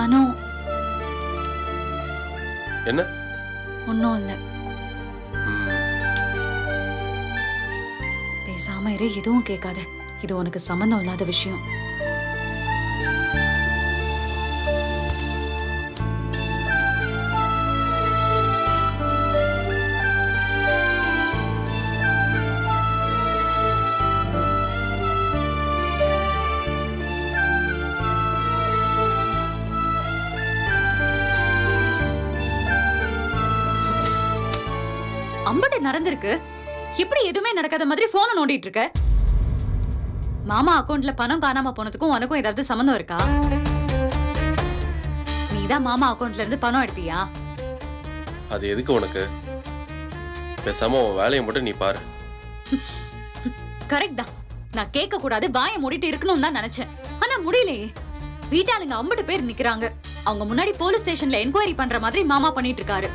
பணம் என்ன? ஒன்றும் இல்லை. பேசாம இரு எதுவும் கேட்காத. இது உனக்கு சம்மந்தம் இல்லாத விஷயம். அம்பட்டு நடந்திருக்கு. எப்படி எதுவுமே நடக்காத மாதிரி போனை நோண்டிட்டு இருக்க மாமா அக்கவுண்ட்ல பணம் காணாம போனதுக்கும் உனக்கும் ஏதாவது சம்மந்தம் இருக்கா? நீதான் மாமா அக்கவுண்ட்ல இருந்து பணம் எடுத்தியா? அது எதுக்கு உனக்கு? பேசாம உன் வேலையை மட்டும் நீ பாரு. கரெக்ட் தான். நான் கேட்க கூடாது வாயை மூடிட்டு இருக்கணும்னு தான் நினைச்சேன். ஆனா முடியலையே. வீட்டாளுங்க அம்பட்டு பேர் நிக்கிறாங்க. அவங்க முன்னாடி போலீஸ் ஸ்டேஷன்ல என்கொயரி பண்ற மாதிரி மாமா பண்ணிட்டு இருக்காரு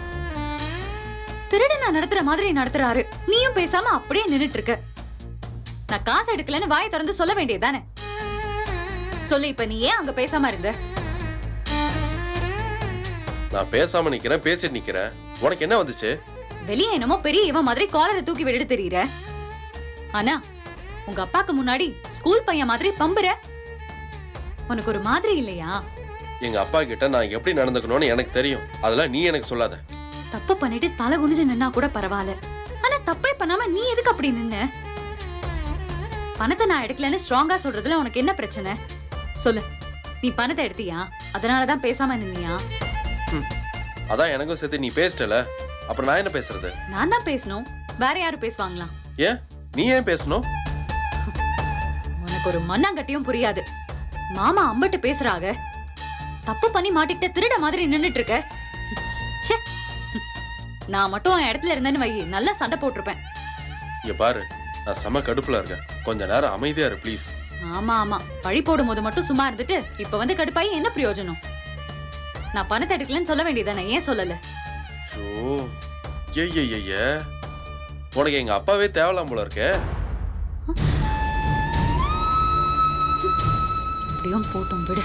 திருடனா நடத்துற மாதிரி நடத்துறாரு. நீயும் பேசாம அப்படியே நின்னுட்டு இருக்க நான் காசு எடுக்கலன்னு வாயை திறந்து சொல்ல வேண்டியதுதானே? சொல்லு இப்ப நீ ஏன் அங்க பேசாம இருந்த? நான் பேசாம நிக்கிறேன் பேசிட்டு நிக்கிறேன். உனக்கு என்ன வந்துச்சு? வெளியே என்னமோ பெரிய இவன் மாதிரி காலரை தூக்கி விட்டுட்டு தெரியற. ஆனா உங்க அப்பாக்கு முன்னாடி ஸ்கூல் பையன் மாதிரி பம்புற. உனக்கு ஒரு மாதிரி இல்லையா? எங்க அப்பா கிட்ட நான் எப்படி நடந்துக்கணும்னு எனக்கு தெரியும். அதெல்லாம் நீ எனக்கு சொல்லாத. தப்பு பண்ணிட்டு தலை குனிஞ்சு நின்னா கூட பரவாயில்ல. ஆனா தப்பே பண்ணாம நீ எதுக்கு அப்படி நின்ன? பணத்தை நான் எடுக்கலன்னு ஸ்ட்ராங்கா சொல்றதுல உனக்கு என்ன பிரச்சனை? சொல்லு. நீ பணத்தை எடுத்தியா? அதனாலதான் பேசாம நின்னியா? அதான் எனக்கும் சேர்த்து நீ பேசிட்டல அப்புறம் நான் என்ன பேசுறது? நான் தான் பேசணும். வேற யாரும் பேசுவாங்களா? ஏன்? நீ ஏன் பேசணும்? உனக்கு ஒரு மண்ணாங்கட்டியும் புரியாது. மாமா அம்பட்டு பேசுறாக. தப்பு பண்ணி மாட்டிக்கிட்ட திருட மாதிரி நின்னுட்டு இருக்க. நான் மட்டும் என் இடத்துல இருந்தேன்னு வை. நல்லா சண்டை போட்டிருப்பேன். இங்க பாரு நான் செம கடுப்புல இருக்கேன். கொஞ்ச நேரம் அமைதியா இரு ப்ளீஸ் ஆமா ஆமா. பழி போடும் போது மட்டும் சும்மா இருந்துட்டு இப்ப வந்து கடுப்பாயி என்ன பிரயோஜனம்? நான் பணத்தை எடுக்கலன்னு சொல்ல வேண்டியதானே ஏன் சொல்லல? ஐயோ ஐய உனக்கு எங்க அப்பாவே தேவலாம் போல இருக்கே. அப்படியும் போட்டும் விடு.